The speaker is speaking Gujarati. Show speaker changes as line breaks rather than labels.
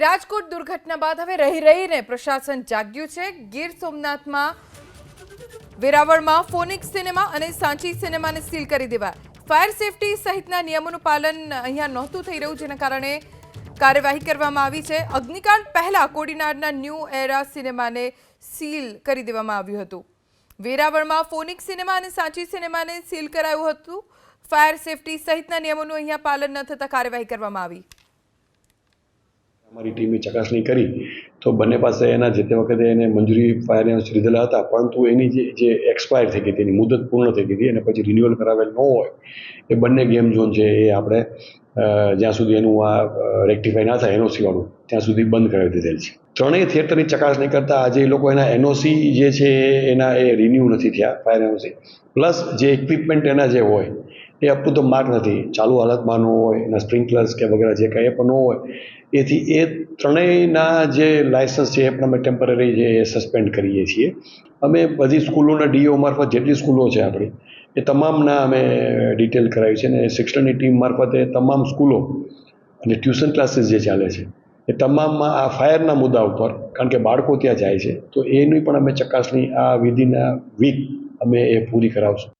રાજકોટ દુર્ઘટના બાદ હવે રહી રહીને પ્રશાસન જાગ્યું છે. ગીર સોમનાથમાં, વેરાવળમાં ફોનિક્સ સિનેમા અને સાંચી સિનેમાને સીલ કરી દેવાય. ફાયર સેફટી સહિતના નિયમોનું પાલન અહીંયા નહોતું થઈ રહ્યું, જેના કારણે કાર્યવાહી કરવામાં આવી છે. અગ્નિકાંડ પહેલા કોડીનારના ન્યૂ એરા સિનેમાને સીલ કરી દેવામાં આવ્યું હતું. વેરાવળમાં ફોનિક સિનેમા અને સાંચી સિનેમાને સીલ કરાયું હતું. ફાયર સેફટી સહિતના નિયમોનું અહીંયા પાલન ન થતાં કાર્યવાહી કરવામાં આવી.
અમારી ટીમે ચકાસણી કરી, તો બંને પાસે એના જે તે વખતે એને મંજૂરી ફાયર લીધેલા હતા, પરંતુ એની જે એક્સપાયર થઈ ગઈ તેની મુદત પૂર્ણ થઈ ગઈ હતી, અને પછી રિન્યુઅલ કરાવેલ ન હોય, એ બંને ગેમ ઝોન છે એ આપણે જ્યાં સુધી એનું આ રેક્ટિફાઈ ના થાય એનઓસીવાળું ત્યાં સુધી બંધ કરાવી દીધેલ છે. ત્રણેય થિયેટરની ચકાસણી કરતાં આજે એ લોકો એના એનઓસી જે છે એના એ રિન્યૂ નથી થયા ફાયર એનઓસી પ્લસ જે ઇક્વિપમેન્ટ એના જે હોય એ અપ ધ માર્ક નથી. ચાલુ હાલતમાં ન હોય, એના સ્પ્રિંકલર્સ કે વગેરે જે કંઈ પણ ન હોય. એથી એ ત્રણેયના જે લાયસન્સ છે એ પણ અમે ટેમ્પરરી જે સસ્પેન્ડ કરીએ છીએ. અમે બધી સ્કૂલોના ડીઓ મારફત, જેટલી સ્કૂલો છે આપણી, એ તમામના અમે ડિટેલ કરાવી છે અને શિક્ષણની ટીમ મારફતે તમામ સ્કૂલો અને ટ્યુશન ક્લાસીસ જે ચાલે છે, એ તમામમાં આ ફાયરના મુદ્દા ઉપર, કારણ કે બાળકો ત્યાં જાય છે, તો એની પણ અમે ચકાસણી આ વિધિના વીક અમે એ પૂરી કરાવશું.